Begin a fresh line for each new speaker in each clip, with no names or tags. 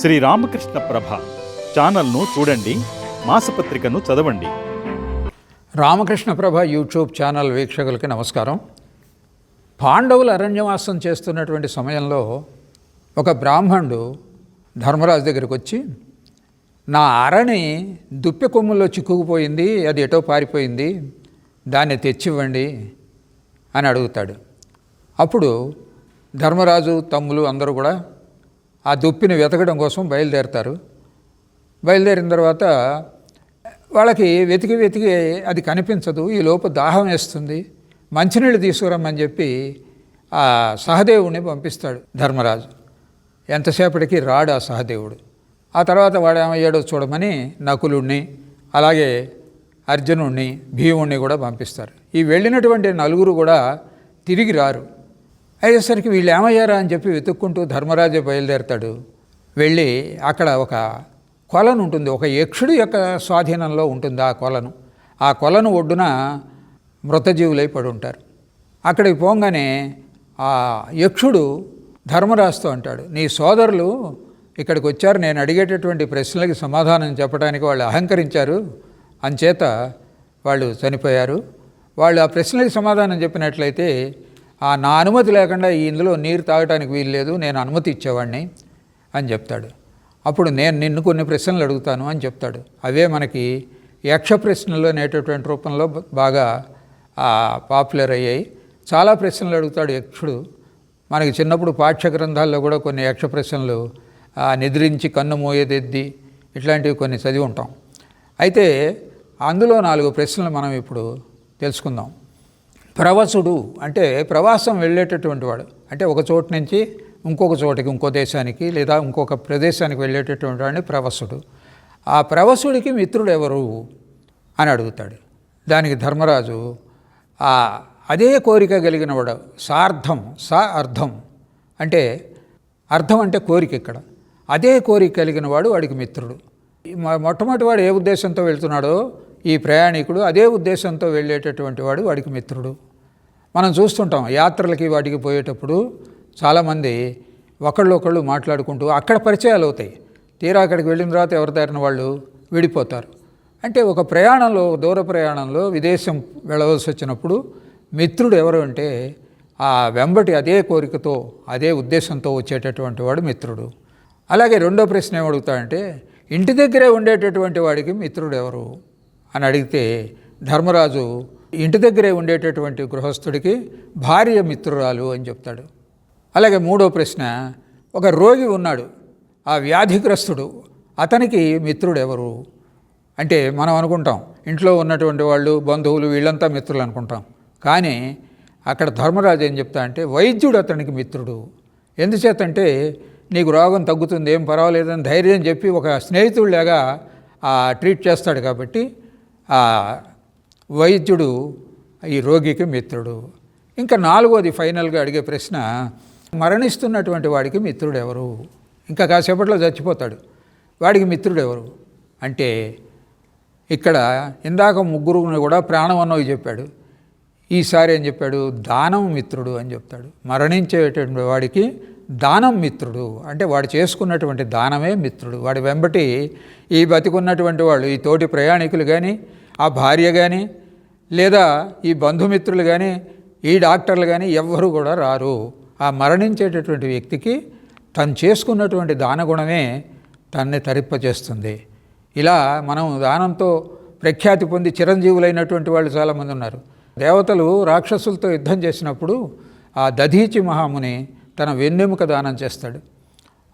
శ్రీ రామకృష్ణ ప్రభ ఛానల్ను చూడండి మాసపత్రికను చదవండి.
రామకృష్ణ ప్రభ యూట్యూబ్ ఛానల్ వీక్షకులకి నమస్కారం. పాండవులు అరణ్యవాసం చేస్తున్నటువంటి సమయంలో ఒక బ్రాహ్మణుడు ధర్మరాజు దగ్గరికి వచ్చి నా అరణి దుప్పె కొమ్ముల్లో చిక్కుకుపోయింది అది ఎటో పారిపోయింది దాన్ని తెచ్చివ్వండి అని అడుగుతాడు. అప్పుడు ధర్మరాజు తమ్ములు అందరూ కూడా ఆ దుప్పిని వెతకడం కోసం బయలుదేరతారు. బయలుదేరిన తర్వాత వాళ్ళకి వెతికి వెతికి అది కనిపించదు. ఈ లోపు దాహం వేస్తుంది. మంచినీళ్ళు తీసుకురమ్మని చెప్పి ఆ సహదేవుడిని పంపిస్తాడు ధర్మరాజు. ఎంతసేపటికి రాడు ఆ సహదేవుడు. ఆ తర్వాత వాడు ఏమయ్యాడో చూడమని నకులుణ్ణి అలాగే అర్జునుణ్ణి భీముణ్ణి కూడా పంపిస్తారు. ఈ వెళ్ళినటువంటి నలుగురు కూడా తిరిగి రారు. అయ్యేసరికి వీళ్ళు ఏమయ్యారా అని చెప్పి వెతుక్కుంటూ ధర్మరాజు బయలుదేరతాడు. వెళ్ళి అక్కడ ఒక కొలను ఉంటుంది. ఒక యక్షుడి యొక్క స్వాధీనంలో ఉంటుంది ఆ కొలను. ఆ కొలను ఒడ్డున మృతజీవులై పడి ఉంటారు. అక్కడికి పోగానే ఆ యక్షుడు ధర్మరాజుతో అంటాడు నీ సోదరులు ఇక్కడికి వచ్చారు. నేను అడిగేటటువంటి ప్రశ్నలకి సమాధానం చెప్పడానికి వాళ్ళు అహంకరించారు. అంచేత వాళ్ళు చనిపోయారు. వాళ్ళు ఆ ప్రశ్నలకి సమాధానం చెప్పినట్లయితే ఆ నా అనుమతి లేకుండా ఈ ఇందులో నీరు తాగటానికి వీలు లేదు నేను అనుమతి ఇచ్చేవాడిని అని చెప్తాడు. అప్పుడు నేను నిన్ను కొన్ని ప్రశ్నలు అడుగుతాను అని చెప్తాడు. అవే మనకి యక్ష ప్రశ్నలు అనేటటువంటి రూపంలో బాగా పాపులర్ అయ్యాయి. చాలా ప్రశ్నలు అడుగుతాడు యక్షుడు. మనకి చిన్నప్పుడు పాఠ్య గ్రంథాల్లో కూడా కొన్ని యక్ష ప్రశ్నలు నిద్రించి కన్ను మోయేదెద్ది ఇట్లాంటివి కొన్ని చదివి ఉంటాం. అయితే అందులో నాలుగు ప్రశ్నలు మనం ఇప్పుడు తెలుసుకుందాం. ప్రవసుడు అంటే ప్రవాసం వెళ్ళేటటువంటి వాడు. అంటే ఒక చోటు నుంచి ఇంకొక చోటికి ఇంకో దేశానికి లేదా ఇంకొక ప్రదేశానికి వెళ్ళేటటువంటి వాడిని ప్రవసుడు. ఆ ప్రవసుడికి మిత్రుడు ఎవరు అని అడుగుతాడు. దానికి ధర్మరాజు ఆ అదే కోరిక కలిగిన వాడు. సార్థం సా అర్థం. అంటే అర్థం అంటే కోరిక ఇక్కడ. అదే కోరిక కలిగిన వాడు వాడికి మిత్రుడు. ఈ మొట్టమొదటి వాడు ఏ ఉద్దేశంతో వెళ్తున్నాడో ఈ ప్రయాణికుడు అదే ఉద్దేశంతో వెళ్ళేటటువంటి వాడు వాడికి మిత్రుడు. మనం చూస్తుంటాం యాత్రలకి వాటికి పోయేటప్పుడు చాలామంది ఒకళ్ళు ఒకళ్ళు మాట్లాడుకుంటూ అక్కడ పరిచయాలు అవుతాయి. తీరా అక్కడికి వెళ్ళిన తర్వాత ఎవరిదారిన వాళ్ళు విడిపోతారు. అంటే ఒక ప్రయాణంలో దూర ప్రయాణంలో విదేశం వెళ్ళవలసి వచ్చినప్పుడు మిత్రుడు ఎవరు అంటే ఆ వెంబటి అదే కోరికతో అదే ఉద్దేశంతో వచ్చేటటువంటి వాడు మిత్రుడు. అలాగే రెండో ప్రశ్న ఏమడుగుతాడంటే ఇంటి దగ్గరే ఉండేటటువంటి వాడికి మిత్రుడు ఎవరు? అని అడిగితే ధర్మరాజు ఇంటి దగ్గరే ఉండేటటువంటి గృహస్థుడికి భార్య మిత్రురాలు అని చెప్తాడు. అలాగే మూడో ప్రశ్న ఒక రోగి ఉన్నాడు ఆ వ్యాధిగ్రస్తుడు అతనికి మిత్రుడు ఎవరు అంటే మనం అనుకుంటాం ఇంట్లో ఉన్నటువంటి వాళ్ళు బంధువులు వీళ్ళంతా మిత్రులు అనుకుంటాం. కానీ అక్కడ ధర్మరాజు ఏం చెప్తా అంటే వైద్యుడు అతనికి మిత్రుడు. ఎందుచేతంటే నీకు రోగం తగ్గుతుంది ఏం పర్వాలేదని ధైర్యం చెప్పి ఒక స్నేహితుడిలాగా ఆ, ట్రీట్ చేస్తాడు కాబట్టి ఆ వైద్యుడు ఈ రోగికి మిత్రుడు. ఇంకా నాలుగోది ఫైనల్గా అడిగే ప్రశ్న మరణిస్తున్నటువంటి వాడికి మిత్రుడు ఎవరు ఇంకా కాసేపట్లో చచ్చిపోతాడు. వాడికి మిత్రుడు ఎవరు అంటే ఇక్కడ ఇందాక ముగ్గురుని కూడా ప్రాణం అన్నవి చెప్పాడు. ఈసారి ఏం చెప్పాడు? దానం మిత్రుడు అని చెప్తాడు. మరణించేటటువంటి వాడికి దానం మిత్రుడు. అంటే వాడు చేసుకున్నటువంటి దానమే మిత్రుడు. వాడి వెంబటి ఈ బతికున్నటువంటి వాళ్ళు ఈ తోటి ప్రయాణికులు కానీ ఆ భార్య కానీ లేదా ఈ బంధుమిత్రులు కానీ ఈ డాక్టర్లు కానీ ఎవ్వరూ కూడా రారు. ఆ మరణించేటటువంటి వ్యక్తికి తను చేసుకున్నటువంటి దానగుణమే తన్ని తరిప్పచేస్తుంది ఇలా మనం దానంతో ప్రఖ్యాతి పొంది చిరంజీవులైనటువంటి వాళ్ళు చాలామంది ఉన్నారు. దేవతలు రాక్షసులతో యుద్ధం చేసినప్పుడు ఆ దధీచి మహాముని తన వెన్నెముక దానం చేస్తాడు.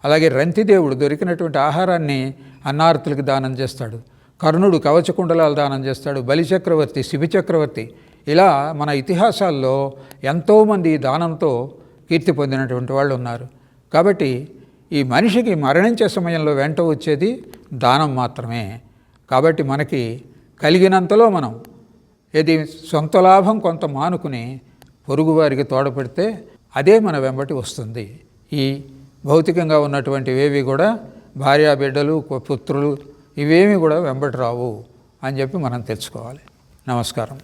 అలాగే రంతిదేవుడు దొరికినటువంటి ఆహారాన్ని అన్నార్తులకు దానం చేస్తాడు. కర్ణుడు కవచకుండలాలు దానం చేస్తాడు బలిచక్రవర్తి శిబిచక్రవర్తి. ఇలా మన ఇతిహాసాల్లో ఎంతోమంది దానంతో కీర్తి పొందినటువంటి వాళ్ళు ఉన్నారు. కాబట్టి ఈ మనిషికి మరణించే సమయంలో వెంట వచ్చేది దానం మాత్రమే. కాబట్టి మనకి కలిగినంతలో మనం ఇది సొంత లాభం కొంత మానుకుని పొరుగువారికి తోడపెడితే అదే మన వెంబటి వస్తుంది. ఈ భౌతికంగా ఉన్నటువంటివేవి కూడా భార్యా బిడ్డలు పుత్రులు ఇవేమి కూడా వెంబడి రావు అని చెప్పి మనం తెలుసుకోవాలి. నమస్కారం.